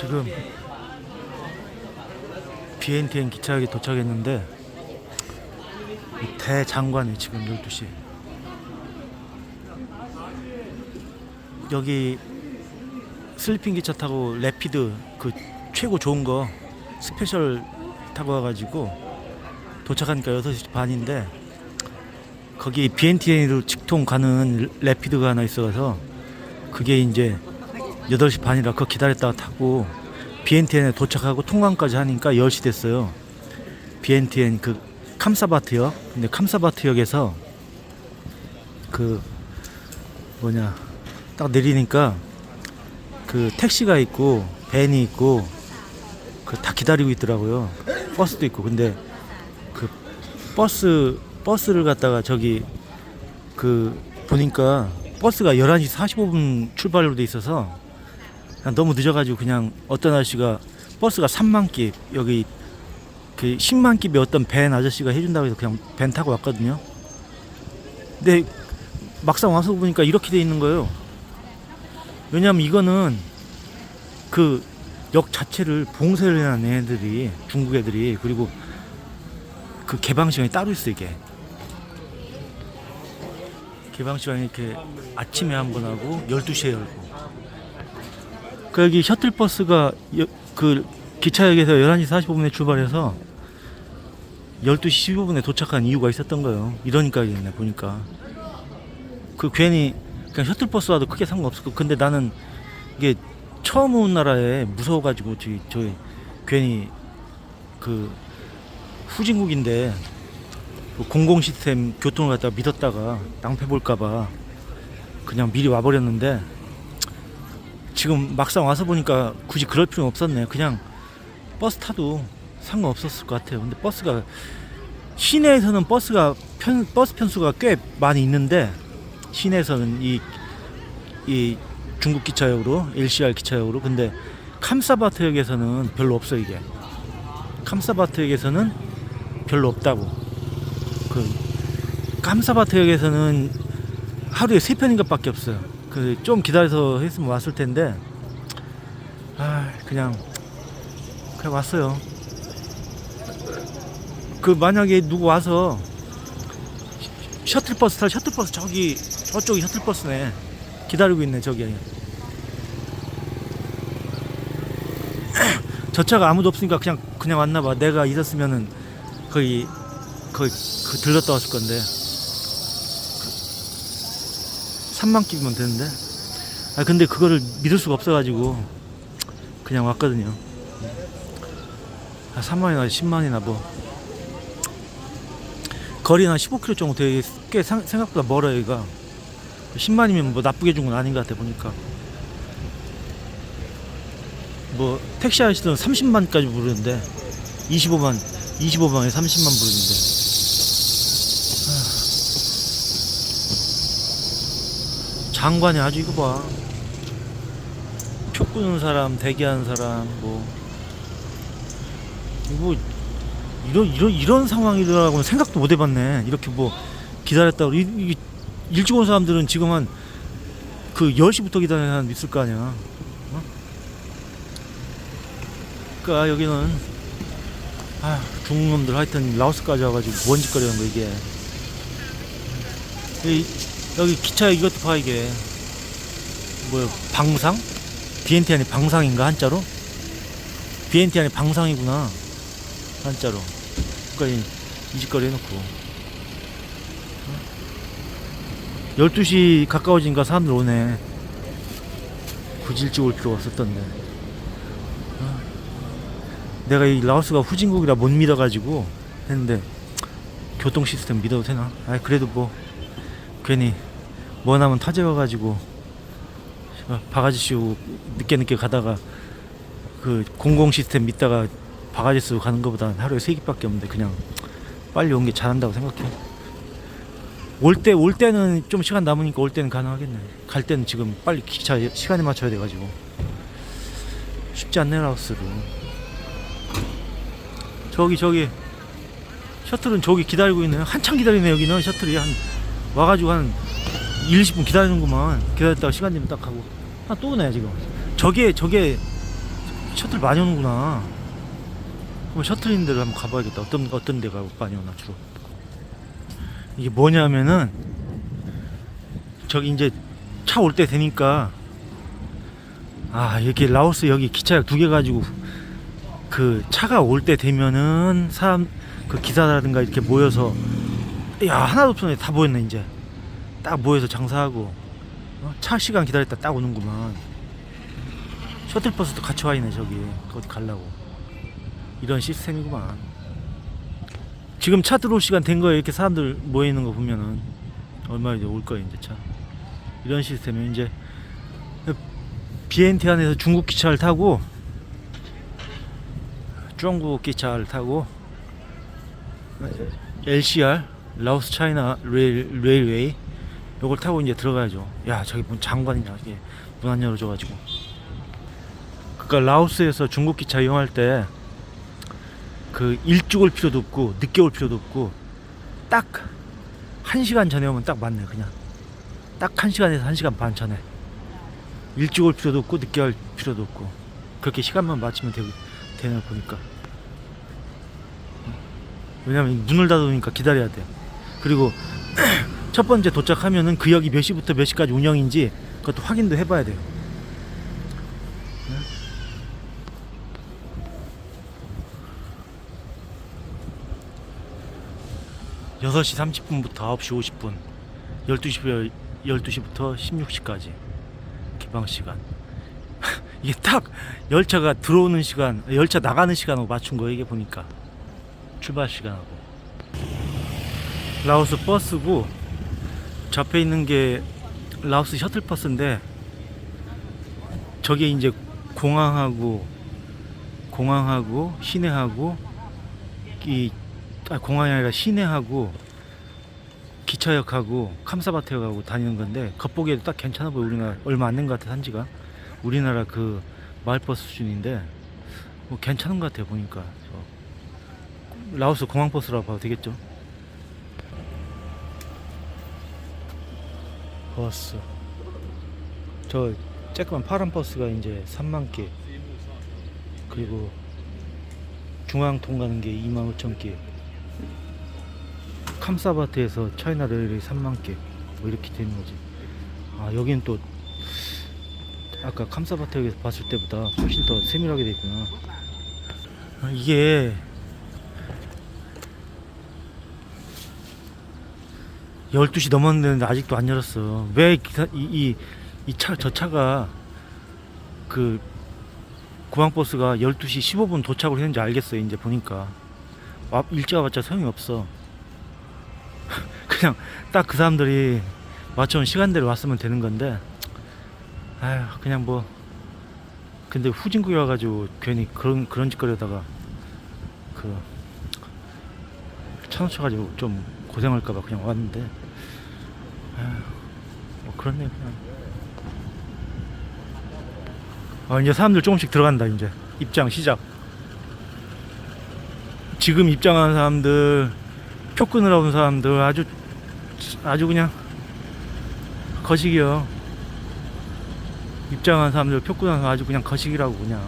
지금 BNTN 기차역에 도착했는데 이 대장관이 지금 12시. 여기 슬리핑 기차 타고 레피드 그 최고 좋은 거 스페셜 타고 와가지고 도착하니까 6시 반인데 거기 BNTN으로 직통 가는 레피드가 하나 있어서 그게 이제 8시 반이라 그거 기다렸다가 타고 BNTN에 도착하고 통관까지 하니까 10시 됐어요. BNTN 그 캄사바트역. 근데 캄사바트역에서 그 뭐냐 딱 내리니까 그 택시가 있고 밴이 있고 그 다 기다리고 있더라고요. 버스도 있고 근데 그 버스 버스를 갖다가 저기 그 보니까 버스가 11시 45분 출발로 돼 있어서 너무 늦어가지고 그냥 어떤 아저씨가 버스가 3만 깁 여기 그 10만 깁이 어떤 밴 아저씨가 해준다고 해서 그냥 밴 타고 왔거든요. 근데 막상 와서 보니까 이렇게 돼 있는 거예요. 왜냐면 이거는 그 역 자체를 봉쇄를 해놓은 애들이 중국 애들이 그리고 그 개방 시간이 따로 있어 이게 개방 시간이 이렇게 아침에 한 번 하고 12시에 열고 그 여기 셔틀버스가 여- 그 기차역에서 11시 45분에 출발해서 12시 15분에 도착한 이유가 있었던 거예요. 이러니까 이겠네 보니까. 그 괜히 그냥 셔틀버스 와도 크게 상관없었고 근데 나는 이게 처음 온 나라에 무서워가지고 저기 저기 괜히 그 후진국인데 그 공공 시스템 교통을 갖다가 믿었다가 낭패 볼까봐 그냥 미리 와버렸는데 지금 막상 와서 보니까 굳이 그럴 필요는 없었네. 그냥 버스 타도 상관없었을 것 같아요. 근데 버스가 시내에서는 버스가 편 버스 편수가 꽤 많이 있는데 시내에서는 이 이 중국 기차역으로 LCR 기차역으로 근데 캄사바트역에서는 별로 없어 이게 캄사바트역에서는 별로 없다고 그 캄사바트역에서는 하루에 세 편인가밖에 없어요 그 좀 기다려서 했으면 왔을 텐데 아 그냥 그냥 왔어요. 그 만약에 누구 와서 셔틀버스 타 셔틀버스 저기 저쪽이 셔틀버스네. 기다리고 있네 저기. 저 차가 아무도 없으니까 그냥 그냥 왔나 봐. 내가 있었으면은 거기 거기 그 들렀다 왔을 건데 3만 끼면 되는데? 아 근데 그거를 믿을 수가 없어가지고 그냥 왔거든요. 아 3만이나 10만이나 뭐. 거리는 한 15km 정도 되게 꽤 상- 생각보다 멀어요 여기가 10만이면 뭐 나쁘게 준 건 아닌 것 같아 보니까. 뭐 택시 아저씨들은 30만까지 부르는데 25만 25만에 30만 부르는데 장관이 아주 이거 봐. 표 끄는 사람, 대기하는 사람, 뭐, 뭐 이런 이런 이런 상황이라고는 생각도 못 해봤네. 이렇게 뭐 기다렸다고 이, 이, 일찍 온 사람들은 지금 한 그 10시부터 기다리는 사람 있을 거 아니야. 어? 그니까 여기는 아 중국 놈들 하여튼 라오스까지 와가지고 뭔 짓거리는 거 이게. 이, 여기 기차 이것도 봐 이게. 뭐야 방상? BNT 안에 방상인가 한자로? BNT 안에 방상이구나 한자로. 그러니까 이, 이 짓거리 해놓고. 12시 가까워지니까 사람들 오네. 굳이 일찍 올 필요가 없었던데. 아, 내가 이 라오스가 후진국이라 못 믿어가지고 했는데 교통 시스템 믿어도 되나? 아 그래도 뭐 괜히 와가지고 씨발, 바가지 씌우고 늦게 늦게 가다가 그 공공 시스템 믿다가 바가지 쓰고 가는 것보다 하루에 세 끼밖에 없는데 그냥 빨리 온 게 잘한다고 생각해. 올 때 올 때는 좀 시간 남으니까 올 때는 가능하겠네. 갈 때는 지금 빨리 기차 시간에 맞춰야 돼가지고 쉽지 않네 라오스로. 저기 저기 셔틀은 저기 기다리고 있네. 한참 기다리네 여기는 셔틀이 한 와가지고 한 1, 20분 기다리는구만. 기다렸다가 시간 되면 딱 가고. 아, 또 오네, 지금. 저게, 저게, 셔틀 많이 오는구나. 그럼 셔틀 있는 데를 한번 가봐야겠다. 어떤 어떤 데가 많이 오나 주로. 이게 뭐냐면은 저기 이제 차 올 때 되니까 아 이렇게 라오스 여기 기차역 두 개 가지고 그 차가 올 때 되면은 사람 그 기사라든가 이렇게 모여서 야 하나도 없네. 다 모였네 이제. 딱 모여서 장사하고 어? 차 시간 기다렸다 딱 오는구만. 셔틀버스도 같이 와 있네 저기. 어디 가려고. 이런 시스템이구만. 지금 차 들어올 시간 된 거에 이렇게 사람들 모여 있는 거 보면은. 얼마 이제 올 거예요 이제 차. 이런 시스템이 이제 BNT 안에서 중국 기차를 타고 중국 기차를 타고 LCR 라오스 차이나 레일, 레일웨이 요걸 타고 이제 들어가야죠. 야 저기 문 장관이냐 이게 문 안 열어줘가지고. 그러니까 라오스에서 중국 기차 이용할 때 그 일찍 올 필요도 없고 늦게 올 필요도 없고 딱 한 시간 전에 오면 딱 맞네 그냥. 딱 한 시간에서 한 시간 반 전에. 일찍 올 필요도 없고 늦게 올 필요도 없고. 그렇게 시간만 맞추면 되고 되나 보니까. 왜냐면 문을 닫으니까 기다려야 돼 그리고 첫 번째 도착하면은 그 역이 몇 시부터 몇 시까지 운영인지 그것도 확인도 해봐야 돼요. 여섯 시 30분부터 9시 50분 12시, 12시부터 16시까지 개방 시간. 이게 딱 열차가 들어오는 시간 열차 나가는 시간하고 맞춘 거예요 이게 보니까. 출발 시간하고 라오스 버스고 저 앞에 있는 게 라오스 셔틀버스인데 저게 이제 공항하고 공항하고 시내하고 이 아, 공항이 아니라 시내하고 기차역하고 캄사바테역하고 다니는 건데 겉보기에도 딱 괜찮아 보여. 우리나라 얼마 안 된 것 같아 산지가. 우리나라 그 마을버스 수준인데 뭐 괜찮은 것 같아요 보니까. 저 라오스 공항버스라고 봐도 되겠죠 버스. 저 쬐끄만 파란 버스가 이제 3만 개 그리고 중앙 통 가는 게 2만 5천 개 캄사바트에서 차이나 레일이 3만 개뭐 이렇게 되는 거지. 아 여기는 또 아까 캄사바트역에서 봤을 때보다 훨씬 더 세밀하게 돼 있구나. 아, 이게 12시 넘었는데 아직도 안 열었어. 왜 기사 이 이 이 차 저 차가 그 공항버스가 12시 15분 도착을 했는지 알겠어요 이제 보니까. 와- 일찍 와봤자 소용이 없어. 그냥 딱 그 사람들이 맞춰온 시간대로 왔으면 되는 건데 아휴 그냥 뭐. 근데 후진국에 와가지고 괜히 그런 그런 짓거리다가 그 차놓쳐가지고 좀 고생할까봐 그냥 왔는데 뭐 그렇네요 그냥. 아 이제 사람들 조금씩 들어간다 이제. 입장 시작. 지금 입장하는 사람들 표 끊으러 온 사람들 아주 아주 그냥 거식이요. 입장한 사람들 표 끊어서 아주 그냥 거식이라고 그냥